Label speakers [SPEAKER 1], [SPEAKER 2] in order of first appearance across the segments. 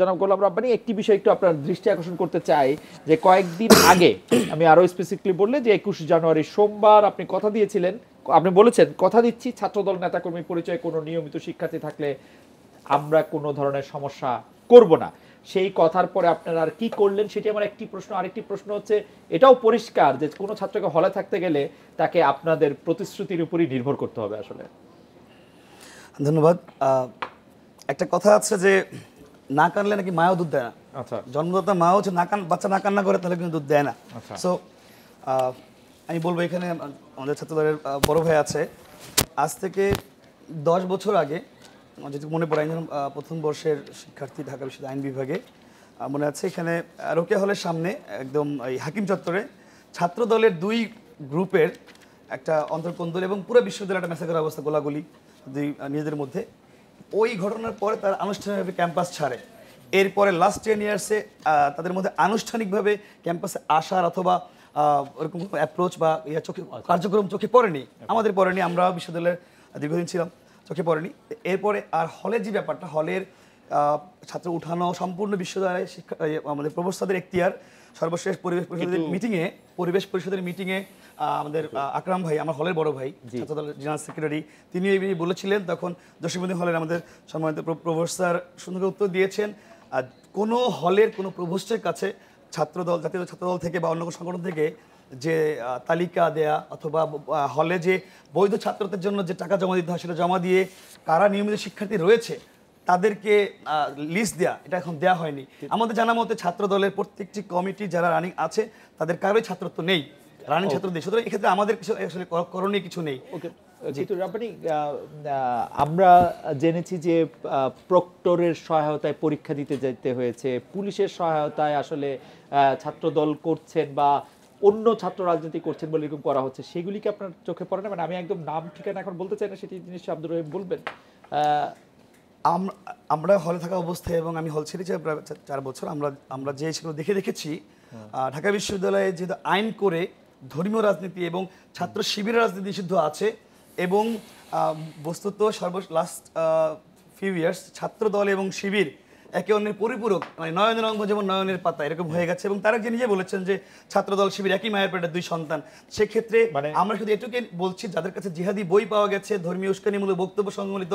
[SPEAKER 1] জনাব গোলাম রাব্বানি, একটি বিষয় একটু আপনার দৃষ্টি আকর্ষণ করতে চাই, যে কয়েকদিন আগে, আমি আরও স্পেসিফিকলি বললে যে একুশ জানুয়ারি সোমবার আপনি কথা দিয়েছিলেন, আপনি বলেছেন, কথা দিচ্ছি, ছাত্রদল নেতাকর্মী পরিচয় কোনো নিয়মিত শিক্ষার্থী থাকলে আমরা কোনো ধরনের সমস্যা করব না। সেই কথার পরে আপনারা আর কি করলেন, সেটি আমার একটি প্রশ্ন। আরেকটি প্রশ্ন হচ্ছে, এটাও পরিষ্কার যে কোনো ছাত্রকে হলে থাকতে গেলে তাকে আপনাদের প্রতিশ্রুতির উপরই নির্ভর করতে হবে আসলে।
[SPEAKER 2] ধন্যবাদ। একটা কথা আছে যে না কানলে নাকি মায়াও দুধ দেয় না।
[SPEAKER 1] আচ্ছা।
[SPEAKER 2] জন্মদাতা মাও হচ্ছে না কান বাচ্চা না কান্না করে তাহলে কিন্তু দুধ দেয় না।
[SPEAKER 1] আচ্ছা।
[SPEAKER 2] সো আমি বলব এখানে আমাদের ছাত্রদলের বড় ভাই আছে। আজ থেকে দশ বছর আগে যেটুকু মনে পড়ে যখন প্রথম বর্ষের শিক্ষার্থী ঢাকা বিশ্ববিদ্যালয় আইন বিভাগে মনে আছে এখানে রোকেয়া হলের সামনে একদম এই হাকিম চত্বরে ছাত্র দলের দুই গ্রুপের একটা অন্তর্কন্দল এবং পুরো বিশ্ববিদ্যালয় একটা মেসাকের অবস্থা গোলাগুলি দুই নিজেদের মধ্যে। ওই ঘটনার পরে তারা আনুষ্ঠানিকভাবে ক্যাম্পাস ছাড়ে। এরপরে লাস্ট টেন ইয়ার্সে তাদের মধ্যে আনুষ্ঠানিকভাবে ক্যাম্পাসে আসার অথবা ওরকম অ্যাপ্রোচ বা ইয়া চোখে কার্যক্রম চোখে পড়েনি। আমাদের পড়েনি আমরা বিশ্ববিদ্যালয়ের দীর্ঘদিন ছিলাম চোখে পড়েনি। এরপরে আর হলের যে ব্যাপারটা হলের ছাত্র উঠানো সম্পূর্ণ বিশ্ববিদ্যালয় শিক্ষা আমাদের প্রবস্তাদের এখতিয়ার সর্বশেষ পরিবেশ পরিষদের মিটিংয়ে পরিবেশ পরিষদের মিটিংয়ে আমাদের আকরাম ভাই আমার হলের বড় ভাই ছাত্রদলের জেনারেল সেক্রেটারি তিনি এই বলেছিলেন তখন জসীমুদ্দিন হলের আমাদের সম্মানিত প্রফেসর সুন্দর উত্তর দিয়েছেন আর কোনো হলের কোনো প্রভোস্টের কাছে ছাত্রদল জাতীয় ছাত্রদল থেকে বা অন্য কোনো সংগঠন থেকে যে তালিকা দেয়া অথবা হলে যে বৈধ ছাত্রদের জন্য যে টাকা জমা দিতে হয় সেটা জমা দিয়ে কারা নিয়মিত শিক্ষার্থী রয়েছে তাদেরকে লিস্ট দেয়া এটা এখন দেয়া হয়নি। আমাদের জানা মতে ছাত্র দলের প্রত্যেকটি কমিটি যারা রানিং আছে তাদের কারোই ছাত্রত্ব নেই। রানিং ছাত্র নেই সুতরাং এক্ষেত্রে আমাদের কিছু আসলে কর- করণীয় কিছু নেই।
[SPEAKER 1] ওকে কিন্তু রাব্বানি আমরা জেনেছি যে প্রক্টরের সহায়তায় পরীক্ষা দিতে যেতে হয়েছে। পুলিশের সহায়তায় আসলে ছাত্রদল করছেন বা অন্য ছাত্র রাজনীতি করছেন বলে এরকম করা হচ্ছে। সেগুলি কি আপনার চোখে পড়ে না? মানে আমি একদম নাম ঠিকানা এখন বলতে চাই না সেটি জিনিস আব্দুর রহিম বলবেন।
[SPEAKER 2] আমরা হলে থাকা অবস্থায় এবং আমি হল ছেড়েছি প্রায় চার বছর। আমরা আমরা যে সেগুলো দেখে দেখেছি ঢাকা বিশ্ববিদ্যালয়ে যেহেতু আইন করে ধর্মীয় রাজনীতি এবং ছাত্র শিবিরের রাজনীতি নিষিদ্ধ আছে এবং বস্তুত সর্ব লাস্ট ফিউ ইয়ার্স ছাত্র দল এবং শিবির একে অন্যের পরিপূরক মানে নয়নের অঙ্গ যেমন নয়নের পাতা এরকম হয়ে গেছে এবং তারা যে নিজে বলেছেন যে ছাত্র দল শিবির একই মায়ের পেটের দুই সন্তান সেক্ষেত্রে
[SPEAKER 1] মানে-
[SPEAKER 2] আমরা শুধু এটুকুই বলছি যাদের কাছে জিহাদি বই পাওয়া গেছে ধর্মীয় উস্কানিমূলক বক্তব্য সংবলিত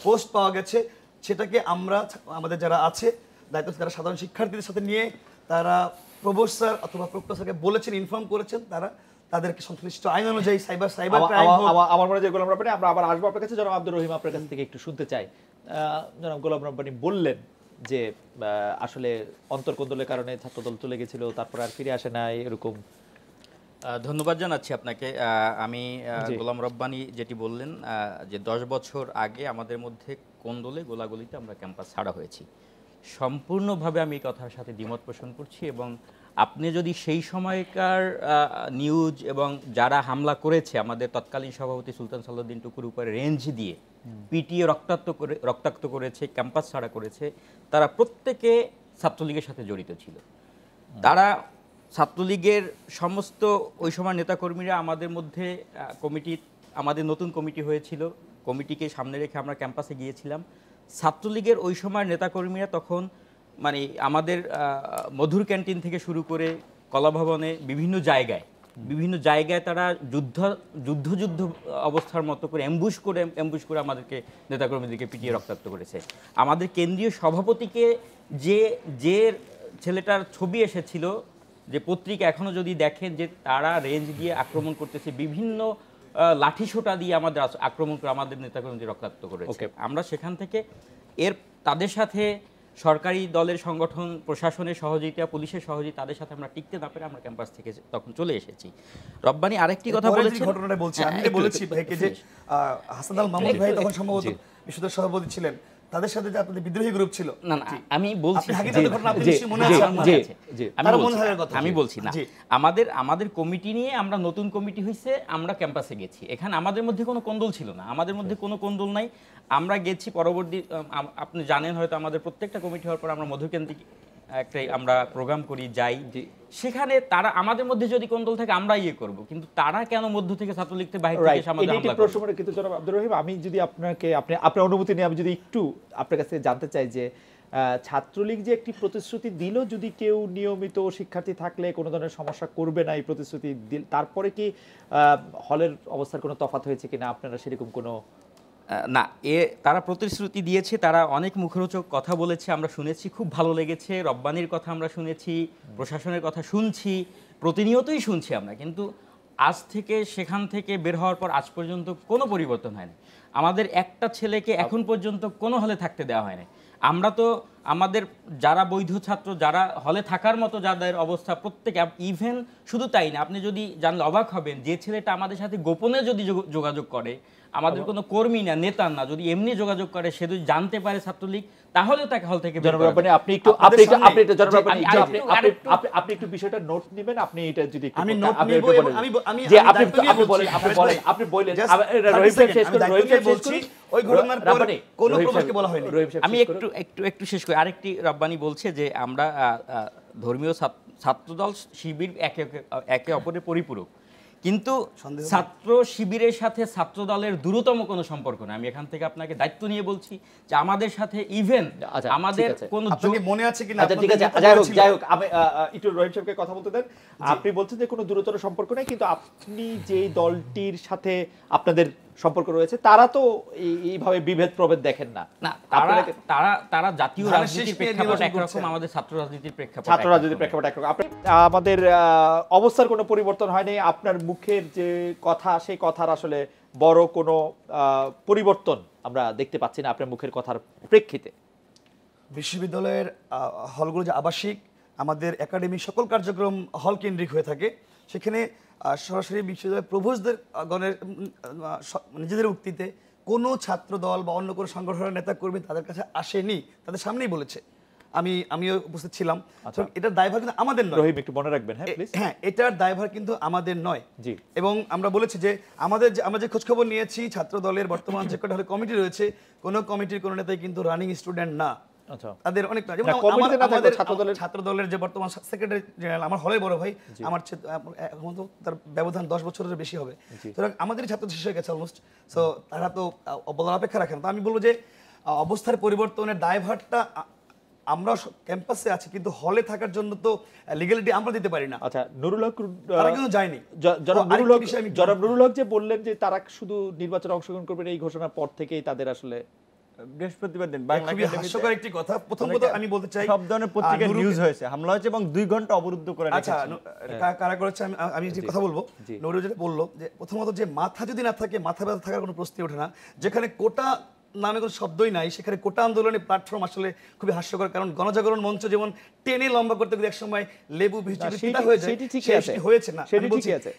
[SPEAKER 2] পোস্ট পাওয়া গেছে সেটাকে আমরা আমাদের যারা আছে দায়িত্ব যারা সাধারণ শিক্ষার্থীদের সাথে নিয়ে তারা প্রফেসর অথবা প্রফেসরকে বলেছেন ইনফর্ম করেছেন তারা তাদেরকে সংশ্লিষ্ট আইন অনুযায়ী সাইবার সাইবার
[SPEAKER 1] আমার-
[SPEAKER 2] ক্রাইম
[SPEAKER 1] আমার- মনে হয় গোলাম রব্বানি আমরা আবার আসব আপনার কাছে। জনাব আব্দুর রহিম আপনার কাছ থেকে একটু শুনতে চাই। জনাব গোলাম রব্বানি বললেন যে আসলে অন্তর্কন্দলের কারণে ছাত্রদল চলে গেছিল তারপর আর ফিরে আসে না এরকম।
[SPEAKER 3] আহ, ধন্যবাদ জানাচ্ছি আপনাকে। আহ, আমি গোলাম রব্বানি যেটি বললেন আহ, যে দশ বছর আগে আমাদের মধ্যে কোন্দলে গোলাগুলিতে আমরা ক্যাম্পাস ছাড়া হয়েছি। সম্পূর্ণভাবে আমি এই কথার সাথে দ্বিমত পোষণ করছি এবং আপনি যদি সেই সময়কার নিউজ এবং যারা হামলা করেছে আমাদের তৎকালীন সভাপতি সুলতান সাল্লাউদ্দিন টুকুর উপরে রেঞ্জ দিয়ে পিটিএ রক্তাক্ত করে রক্তাক্ত করেছে ক্যাম্পাস ছাড়া করেছে তারা প্রত্যেকে ছাত্রলীগের সাথে জড়িত ছিল। তারা ছাত্রলীগের সমস্ত ওই সময় নেতাকর্মীরা আমাদের মধ্যে কমিটি আমাদের নতুন কমিটি হয়েছিল। কমিটিকে সামনে রেখে আমরা ক্যাম্পাসে গিয়েছিলাম। ছাত্রলীগের ওই সময় নেতাকর্মীরা তখন মানে আমাদের মধুর ক্যান্টিন থেকে শুরু করে কলাভবনে বিভিন্ন জায়গায় বিভিন্ন জায়গায় তারা যুদ্ধ যুদ্ধ যুদ্ধ অবস্থার মতো করে অ্যাম্বুশ করে অ্যাম্বুশ করে আমাদেরকে নেতাকর্মীদেরকে পিটিয়ে রক্তাক্ত করেছে। আমাদের কেন্দ্রীয় সভাপতিকে যে যে ছেলেটার ছবি এসেছিল, যে পত্রিকা এখনও যদি দেখেন যে তারা রেঞ্জ দিয়ে আক্রমণ করতেছে, বিভিন্ন আহ, ছোটা দিয়ে আমাদের আক্রমণ করে আমাদের নেতাকর্মীদের রক্তাক্ত করেছে। আমরা সেখান থেকে এর তাদের সাথে সরকারি দলের সংগঠন প্রশাসনের সহযোগিতা পুলিশের সহযোগিতা তাদের সাথে আমরা টিকতে না পেরে আমরা ক্যাম্পাস থেকে তখন চলে এসেছি। রব্বানি আরেকটি কথা
[SPEAKER 2] বলেছি
[SPEAKER 3] বলেছেন?
[SPEAKER 2] ঘটনাটা বলছি
[SPEAKER 3] হ্যাঁ,
[SPEAKER 2] আমি বলেছি
[SPEAKER 3] ভাই
[SPEAKER 2] ভাইকে যে হাসান আল মাহমুদ ভাই তখন সম্ভবত। বিশ্ববিদ্যালয় সভাপতি ছিলেন। তাদের সাথে যে আপনাদের বিদ্রোহী গ্রুপ ছিল
[SPEAKER 3] না না আমি বলছি
[SPEAKER 2] আপনি আগে ঘটনা আপনি নিশ্চয়ই মনে আছে
[SPEAKER 3] আমার মনে আছে।
[SPEAKER 1] জি।
[SPEAKER 3] আমি বলছি না,
[SPEAKER 2] কথা।
[SPEAKER 3] আমি বলছি না। আমাদের আমাদের কমিটি নিয়ে আমরা নতুন কমিটি হয়েছে আমরা ক্যাম্পাসে গেছি। এখানে আমাদের মধ্যে কোনো কোন্দল ছিল না। আমাদের মধ্যে কোনো কোন্দল নাই। আমরা গেছি পরবর্তী আপনি জানেন হয়তো আমাদের প্রত্যেকটা কমিটি হওয়ার পর আমরা মধুকেন্দ্রিক একটা আমরা প্রোগ্রাম করি যাই। সেখানে তারা আমাদের মধ্যে যদি কোন্দল থাকে আমরা ইয়ে করব। কিন্তু তারা কেন মধ্য থেকে ছাত্রলীগ থেকে বাইরে থেকে হামলা
[SPEAKER 1] কিন্তু জনাব আব্দুর রহিম আমি যদি আপনাকে আপনি আপনার অনুমতি নিয়ে আমি যদি একটু আপনার কাছে জানতে চাই যে আহ, ছাত্রলীগ যে একটি প্রতিশ্রুতি দিল যদি কেউ নিয়মিত শিক্ষার্থী থাকলে কোনো ধরনের সমস্যা করবে না এই প্রতিশ্রুতি দিল তারপরে কি আহ, হলের অবস্থার কোনো তফাৎ হয়েছে কিনা? আপনারা সেরকম কোনো
[SPEAKER 3] না, এ তারা প্রতিশ্রুতি দিয়েছে, তারা অনেক মুখরোচক কথা বলেছে, আমরা শুনেছি, খুব ভালো লেগেছে, রব্বানির কথা আমরা শুনেছি, প্রশাসনের কথা শুনছি, প্রতিনিয়তই শুনছি আমরা, কিন্তু আজ থেকে, সেখান থেকে বের হওয়ার পর আজ পর্যন্ত কোনো পরিবর্তন হয়নি। আমাদের একটা ছেলেকে এখন পর্যন্ত কোনো হলে থাকতে দেওয়া হয়নি। আমরা তো আমাদের যারা বৈধ ছাত্র যারা হলে থাকার মতো যাদের অবস্থা প্রত্যেকে ইভেন শুধু তাই না আপনি যদি জানলে অবাক হবেন যে ছেলেটা আমাদের সাথে গোপনে যদি যোগাযোগ করে আমাদের কোনো কর্মী না নেতা না যদি এমনি যোগাযোগ করে সে যদি জানতে পারে ছাত্রলীগ তাহলে তাকে হল থেকে বের
[SPEAKER 1] জনাব
[SPEAKER 3] করা
[SPEAKER 1] রব্বানী
[SPEAKER 3] যাবে।
[SPEAKER 1] আপনি একটু আপনি একটু আপনি একটু জনাব
[SPEAKER 3] জি,
[SPEAKER 1] রব্বানী
[SPEAKER 3] আমি
[SPEAKER 1] একটু
[SPEAKER 3] আরেকটু-
[SPEAKER 1] আপনি একটু বিষয়টা নোট নেবেন আপনি এটা যদি
[SPEAKER 2] আমি নোট নেব। আমি- আমি-
[SPEAKER 1] যে আপনি আপনি বলেন আপনি বলেন আপনি বলেন
[SPEAKER 2] Just
[SPEAKER 1] আবার-
[SPEAKER 2] 30
[SPEAKER 1] রহিম সাহেব শেষ করুন রহিম সাহেব শেষ করুন
[SPEAKER 2] ওই ঘটনার পর কোনো
[SPEAKER 1] রহিম
[SPEAKER 2] বলা হয়নি।
[SPEAKER 3] আমি একটু একটু একটু শেষ করি আরেকটি রব্বানি বলছে যে আমরা ধর্মীয় ছাত্র- ছাত্রদল শিবির একে একে- একে অপরের পরিপূরক। কিন্তু ছাত্র শিবিরের সাথে ছাত্র দলের দূরতম কোনো সম্পর্ক না। আমি এখান থেকে আপনাকে দায়িত্ব নিয়ে বলছি যে আমাদের সাথে ইভেন
[SPEAKER 1] আচ্ছা,
[SPEAKER 3] আমাদের কোনো
[SPEAKER 2] মনে আছে কিনা?
[SPEAKER 1] আচ্ছা ঠিক আছে। যাই হোক? যাই হোক আমি একটু রহিম সাহেবকে কথা বলতে দেন। আপনি বলছেন যে কোনো দূরতর সম্পর্ক নেই কিন্তু আপনি যেই দলটির সাথে আপনাদের সম্পর্ক রয়েছে তারা তো এইভাবে বিভেদ প্রভেদ দেখেন না।
[SPEAKER 3] তারা তারা তারা জাতীয় রাজনীতির প্রেক্ষাপট একরকম আমাদের ছাত্র রাজনীতির প্রেক্ষাপট
[SPEAKER 1] ছাত্র রাজনীতির প্রেক্ষাপট একরকম আপনি আমাদের আহ, অবস্থার কোনো পরিবর্তন হয়নি আপনার মুখের যে কথা সেই কথার আসলে বড় কোনো আহ, পরিবর্তন আমরা দেখতে পাচ্ছি না আপনার মুখের কথার প্রেক্ষিতে।
[SPEAKER 2] বিশ্ববিদ্যালয়ের আহ, হলগুলো যে আবাসিক আমাদের একাডেমি সকল কার্যক্রম হল কেন্দ্রিক হয়ে থাকে। সেখানে সরাসরি বিশ্ববিদ্যালয়ের প্রভোজদের গণের নিজেদের উক্তিতে কোনো ছাত্র দল বা অন্য কোনো সংগঠনের নেতা কর্মী তাদের কাছে আসেনি তাদের সামনেই বলেছে। আমি আমিও উপস্থিত ছিলাম। তো এটার দায়ভার কিন্তু আমাদের নয়।
[SPEAKER 1] রহিম একটু মনে রাখবেন হ্যাঁ
[SPEAKER 2] হ্যাঁ এটার দায়ভার কিন্তু আমাদের নয়।
[SPEAKER 1] জি।
[SPEAKER 2] এবং আমরা বলেছি যে আমাদের যে আমরা যে খোঁজখবর নিয়েছি ছাত্র দলের বর্তমান যে কটা কমিটি রয়েছে কোনো কমিটির কোনো নেতাই কিন্তু রানিং স্টুডেন্ট না।
[SPEAKER 1] আচ্ছা
[SPEAKER 2] তাদের অনেক
[SPEAKER 1] ছাত্র দলের-
[SPEAKER 2] যে বর্তমান সেক্রেটারি জেনারেল আমার হলের বড় ভাই আমার এখন তো তার ব্যবধান দশ বছরের বেশি হবে। সুতরাং আমাদের ছাত্র শেষ হয়ে গেছে অলমোস্ট সো তারা তো বলার অপেক্ষা রাখেন তো আমি বলব যে অবস্থার পরিবর্তনের দায়ভারটা আমরা ক্যাম্পাসে আছি কিন্তু হলে থাকার জন্য তো লিগ্যালিটি আমরা দিতে পারি না।
[SPEAKER 1] আচ্ছা নুরুল হক
[SPEAKER 2] তারা কিন্তু যায়নি।
[SPEAKER 1] জনাব নুরুল হক যে বললেন যে তারা শুধু নির্বাচনে অংশগ্রহণ করবেন এই ঘোষণার পর থেকেই তাদের আসলে
[SPEAKER 4] বৃহস্পতিবার দিন
[SPEAKER 2] হাস্যকর একটি কথা। প্রথম কথা আমি বলতে চাই
[SPEAKER 4] সব ধরনের পত্রিকায় নিউজ হয়েছে। হামলা হয়েছে এবং দুই ঘণ্টা অবরুদ্ধ করে
[SPEAKER 2] আচ্ছা কা- কারা করেছে? আমি আমি যে কথা বলব। নৌরু যেটা বলল যে প্রথমত যে মাথা যদি না থাকে মাথা ব্যথা থাকার কোনো প্রশ্নই ওঠে না। যেখানে কোটা নামে কোনো শব্দই নাই। সেখানে কোটা আন্দোলনের প্ল্যাটফর্ম আসলে খুবই হাস্যকর। কারণ গণজাগরণ মঞ্চ যেমন টেনে লম্বা করতে গেলে এক সময় লেবু হয়ে যায় হয়েছে না।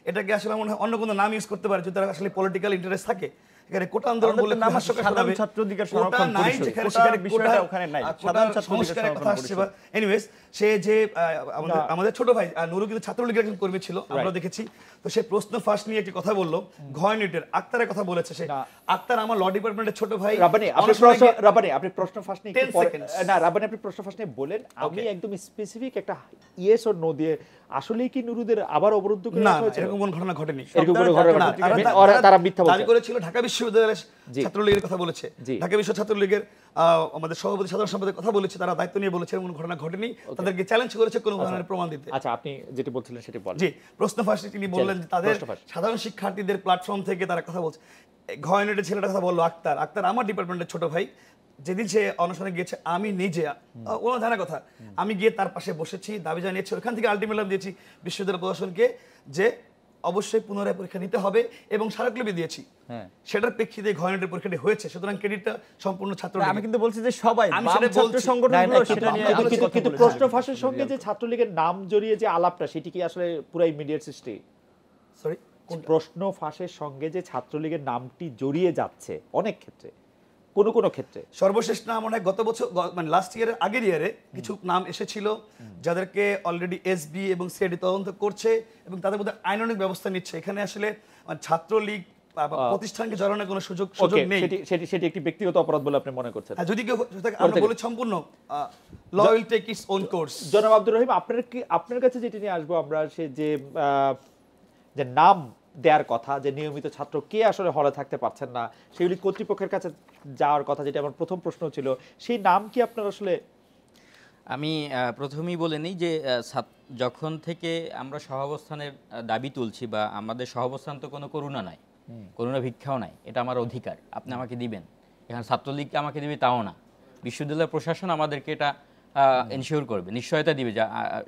[SPEAKER 2] এটাকে আসলে মনে হয় অন্য কোনো নাম ইউজ করতে পারে যদি তারা আসলে পলিটিক্যাল ইন্টারেস্ট থাকে। এখানে কোটা আন্দোলন
[SPEAKER 4] আমাদের
[SPEAKER 2] বলে
[SPEAKER 4] নাম সাধারণ ছাত্র অধিকার সংরক্ষণ
[SPEAKER 2] নাই যেখানে সেখানে
[SPEAKER 4] বিষয়টা ওখানে নাই। সাধারণ ছাত্র অধিকার
[SPEAKER 2] কথা আসছে বা এনিওয়েজ সে যে আমাদের আমাদের ছোট ভাই নুরু কিন্তু ছাত্রলীগের একজন কর্মী ছিল আমরা দেখেছি। তো সে প্রশ্ন ফার্স্ট নিয়ে একটি কথা বলল আক্তারের কথা বলেছে সে। আক্তার আমার ল ডিপার্টমেন্টের ছোট ভাই
[SPEAKER 1] রাবানি আপনি প্রশ্ন রাবানি আপনি প্রশ্ন ফার্স্ট নিয়ে একটু
[SPEAKER 2] 10
[SPEAKER 1] পরে-
[SPEAKER 2] seconds.
[SPEAKER 1] না রাবানি আপনি প্রশ্ন ফার্স্ট নিয়ে বলেন আমি একদম স্পেসিফিক একটা ইয়েস অর নো দিয়ে আসলেই কি নুরুদের আবার অবরুদ্ধ করে রাখা
[SPEAKER 2] না, এরকম কোন ঘটনা ঘটেনি
[SPEAKER 1] এরকম কোনো ঘটনা ঘটেনি।
[SPEAKER 2] তারা-
[SPEAKER 1] মিথ্যা মিথ্যা
[SPEAKER 2] দাবি করেছিল ঢাকা বিশ্ববিদ্যালয়ের। ছাত্রলীগের কথা বলেছে। ঢাকা বিশ্ব ছাত্রলীগের আমাদের সভাপতি সাধারণ সম্পাদকের কথা বলেছে তারা দায়িত্ব নিয়ে বলেছে এরকম কোনো ঘটনা। ঘটেনি তাদেরকে চ্যালেঞ্জ করেছে কোনো ধরনের প্রমাণ দিতে।
[SPEAKER 1] আচ্ছা আপনি যেটি বলছিলেন সেটি বলেন।
[SPEAKER 2] জি প্রশ্ন ফার্স্টে তিনি বললেন যে তাদের সাধারণ শিক্ষার্থীদের প্ল্যাটফর্ম থেকে তারা কথা বলছে। ঘ ইউনিটের ছেলেটার কথা বলল আক্তার। আক্তার আমার ডিপার্টমেন্টের ছোট ভাই। যেদিন সে অনশনে গিয়েছে আমি নিজে ওনার জানা কথা। আমি গিয়ে তার পাশে বসেছি দাবি জানিয়েছি ওখান থেকে আলটিমেটাম দিয়েছি বিশ্ববিদ্যালয় প্রশাসনকে যে অবশ্যই পুনরায় পরীক্ষা নিতে হবে এবং স্মারকলিপি দিয়েছি।
[SPEAKER 1] হ্যাঁ।
[SPEAKER 2] সেটার প্রেক্ষিতে ঘ পরীক্ষাটি হয়েছে সুতরাং ক্রেডিটটা সম্পূর্ণ ছাত্র
[SPEAKER 4] আমি কিন্তু বলছি যে সবাই
[SPEAKER 2] আমি সেটা
[SPEAKER 4] ছাত্র সংগঠনগুলো সেটা
[SPEAKER 1] কিন্তু-
[SPEAKER 4] নিয়ে
[SPEAKER 1] কিন্তু-। প্রশ্ন ফাঁসের সঙ্গে যে ছাত্রলীগের নাম জড়িয়ে যে আলাপটা সেটি কি আসলে পুরো ইমিডিয়েট সৃষ্টি?
[SPEAKER 2] সরি
[SPEAKER 1] প্রশ্ন ফাঁসের সঙ্গে যে ছাত্রলীগের নামটি জড়িয়ে যাচ্ছে অনেক ক্ষেত্রে। কোনো কোনো ক্ষেত্রে।
[SPEAKER 2] সর্বশেষ নাম হয় গত বছর মানে লাস্ট ইয়ারের আগের ইয়ারে কিছু নাম এসেছিল যাদেরকে অলরেডি এসবি এবং সিআইডি তদন্ত করছে এবং তাদের মধ্যে আইনানুক ব্যবস্থা নিচ্ছে। এখানে আসলে ছাত্রলীগ প্রতিষ্ঠানকে জড়ানোর কোনো সুযোগ সুযোগ নেই।
[SPEAKER 1] সেটি সেটি একটি ব্যক্তিগত অপরাধ বলে আপনি মনে করছেন।
[SPEAKER 2] আর যদি কেউ আমরা
[SPEAKER 1] থেকে।
[SPEAKER 2] সম্পূর্ণ law will take its own course
[SPEAKER 1] জনাব আব্দুর রহিম আপনার কি আপনার কাছে যেটি নিয়ে আসব আমরা সে যে আহ, যে নাম দেওয়ার কথা যে নিয়মিত ছাত্র কে আসলে হলে থাকতে পারছেন না? সেগুলি কর্তৃপক্ষের কাছে যাওয়ার কথা যেটা আমার প্রথম প্রশ্ন ছিল। সেই নাম কি আপনার আসলে?
[SPEAKER 3] আমি প্রথমেই বলে নিই যে যখন থেকে আমরা সহাবস্থানের দাবি তুলছি বা আমাদের সহাবস্থান তো কোনো করুণা নাই। করুণা ভিক্ষাও নাই। এটা আমার অধিকার। আপনি আমাকে দিবেন। এখানে ছাত্রলীগ আমাকে দিবে তাও না। বিশ্ববিদ্যালয় প্রশাসন আমাদেরকে এটা এনশিওর করবে। নিশ্চয়তা দিবে যা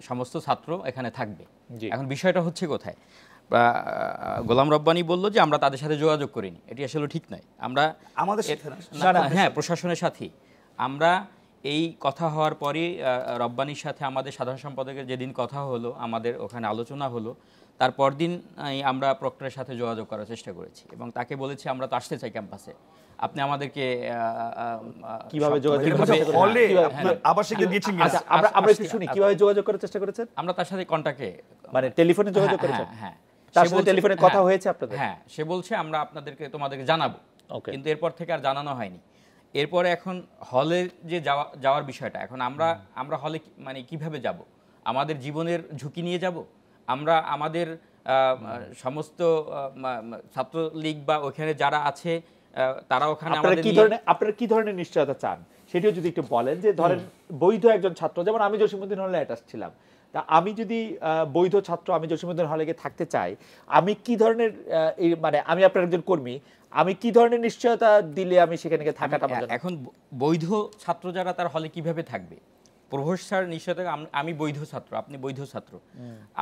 [SPEAKER 3] সমস্ত ছাত্র এখানে থাকবে। এখন বিষয়টা হচ্ছে কোথায়? গোলাম রব্বানি বলল যে আমরা তাদের সাথে যোগাযোগ করিনি। এটি আসলে ঠিক নয়। আমরা
[SPEAKER 2] আমাদের সাথে
[SPEAKER 3] হ্যাঁ প্রশাসনের সাথেই আমরা এই কথা হওয়ার পরে রব্বানির সাথে আমাদের সাধারণ সম্পাদকের যেদিন কথা হলো আমাদের ওখানে আলোচনা হলো তারপর দিন আমরা প্রক্টরের সাথে যোগাযোগ করার চেষ্টা করেছি এবং তাকে বলেছি আমরা তো আসতে চাই ক্যাম্পাসে। আপনি আমাদেরকে
[SPEAKER 1] কীভাবে যোগাযোগ?
[SPEAKER 2] হলে আবাসিকে দিয়েছেন
[SPEAKER 1] আচ্ছা আমরা আমরা একটু শুনি কীভাবে যোগাযোগ করার চেষ্টা করেছেন?
[SPEAKER 3] আমরা তার সাথে কন্টাক্টে
[SPEAKER 1] মানে টেলিফোনে যোগাযোগ করেছেন?
[SPEAKER 3] হ্যাঁ।
[SPEAKER 1] তার সাথে টেলিফোনে কথা
[SPEAKER 3] হ্যাঁ,
[SPEAKER 1] হয়েছে আপনাদের?
[SPEAKER 3] হ্যাঁ সে বলছে আমরা আপনাদেরকে তোমাদেরকে জানাব। কিন্তু এরপর থেকে আর জানানো হয়নি। এরপরে এখন হলে যে যাওয়া যাওয়ার বিষয়টা এখন আমরা আমরা হলে মানে কীভাবে যাব? আমাদের জীবনের ঝুঁকি নিয়ে যাব? আমরা আমাদের আহ, সমস্ত ছাত্রলীগ বা ওখানে যারা আছে তারা ওখানে
[SPEAKER 1] আপনারা
[SPEAKER 3] আমাদের
[SPEAKER 1] কি ধরনের আপনারা কি ধরনের নিশ্চয়তা চান? সেটিও যদি একটু বলেন যে ধরেন বৈধ একজন ছাত্র যেমন আমি জসীমউদ্দিন হলে অ্যাটাচ ছিলাম। তা আমি যদি বৈধ ছাত্র আমি জসীমউদ্দিন হলে গিয়ে থাকতে চাই আমি কি ধরনের এই মানে আমি আপনার একজন কর্মী আমি কি ধরনের নিশ্চয়তা দিলে আমি সেখানে থাকাটা আমার
[SPEAKER 3] এখন বৈধ ছাত্র যারা তার হলে কীভাবে থাকবে? প্রভোস্ট স্যার নিশ্চয়তা আমি বৈধ ছাত্র আপনি বৈধ ছাত্র।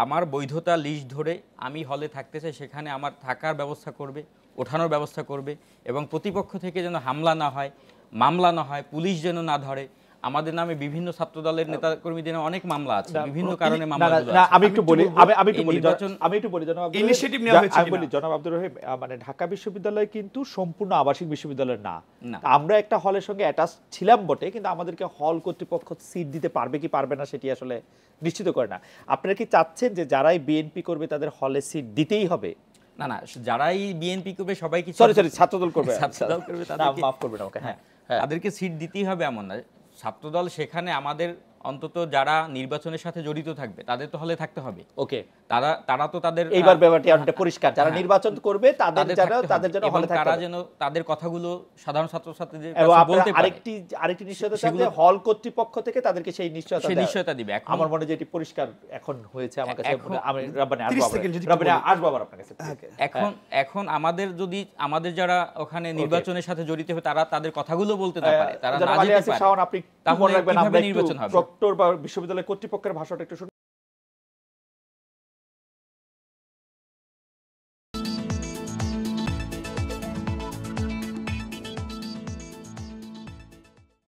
[SPEAKER 3] আমার বৈধতা লিস্ট ধরে আমি হলে থাকতে চাই সেখানে আমার থাকার ব্যবস্থা করবে ওঠানোর ব্যবস্থা করবে এবং প্রতিপক্ষ থেকে যেন হামলা না হয় মামলা না হয় পুলিশ যেন না ধরে আমাদের নামে বিভিন্ন ছাত্র দলের নেতা কর্মীদের অনেক মামলা আছে বিভিন্ন কারণে মামলা
[SPEAKER 1] না, না, আমি একটু বলি আমি একটু বলি আমি একটু বলি জনাব
[SPEAKER 2] Initiative নেওয়া হয়েছে
[SPEAKER 1] আমি বলি জনাব আব্দুল রহিম মানে ঢাকা বিশ্ববিদ্যালয় কিন্তু সম্পূর্ণ আবাসিক বিশ্ববিদ্যালয় না।
[SPEAKER 3] না।
[SPEAKER 1] আমরা একটা হলের সঙ্গে অ্যাটাচ ছিলাম বটে কিন্তু আমাদেরকে হল কর্তৃপক্ষ সিট দিতে পারবে কি পারবে না সেটি আসলে নিশ্চিত করে না। আপনারা কি চাচ্ছেন যে যারাই বিএনপি করবে তাদের হলে সিট দিতেই হবে?
[SPEAKER 3] না না যারাই বিএনপি করবে সবাই কি
[SPEAKER 1] সরি সরি ছাত্রদল করবে।
[SPEAKER 3] ছাত্রদল করবে
[SPEAKER 1] না,
[SPEAKER 3] তাদেরকে-
[SPEAKER 1] মাফ করবেন আমাকে হ্যাঁ। হ্যাঁ
[SPEAKER 3] তাদেরকে সিট দিতেই হবে এমন না। ছাত্রদল সেখানে আমাদের অন্তত যারা নির্বাচনের সাথে জড়িত থাকবে, তাদের তো হলে থাকতে হবে।
[SPEAKER 1] ওকে
[SPEAKER 3] তারা তারা তো তাদের
[SPEAKER 1] এইবার ব্যাপারটি অনেকটা পরিষ্কার। যারা
[SPEAKER 3] হ্যাঁ।
[SPEAKER 1] নির্বাচন করবে তাদের যারা তাদের জন্য হলে থাকতে
[SPEAKER 3] তারা যেন তাদের কথাগুলো সাধারণ ছাত্রছাত্রীদের
[SPEAKER 1] এবং
[SPEAKER 3] কাছে বলতে পারে।
[SPEAKER 1] আরেকটি আরেকটি নিশ্চয়তা
[SPEAKER 3] সেগুলো-
[SPEAKER 1] হল কর্তৃপক্ষ থেকে তাদেরকে সেই নিশ্চয়তা
[SPEAKER 3] সে
[SPEAKER 1] দেওয়া।
[SPEAKER 3] নিশ্চয়তা দিবে। এখন
[SPEAKER 1] আমার মনে হয় যে এটি পরিষ্কার এখন হয়েছে আমার কাছে। আমি রব্বানি
[SPEAKER 2] 30
[SPEAKER 1] আসব আবার।
[SPEAKER 2] সেকেন্ড যদি একটু
[SPEAKER 1] রব্বানি আসব আবার আপনার কাছে।
[SPEAKER 3] এখন এখন আমাদের যদি আমাদের যারা ওখানে নির্বাচনের সাথে জড়িত হবে তারা তাদের কথাগুলো বলতে না পারে তারা না যেতে পারে।
[SPEAKER 1] আপনি
[SPEAKER 3] তাহলে
[SPEAKER 1] রাখবেন আমরা
[SPEAKER 3] নির্বাচন হবে?
[SPEAKER 1] প্রক্টর বা বিশ্ববিদ্যালয় কর্তৃপক্ষের ভাষাটা একটু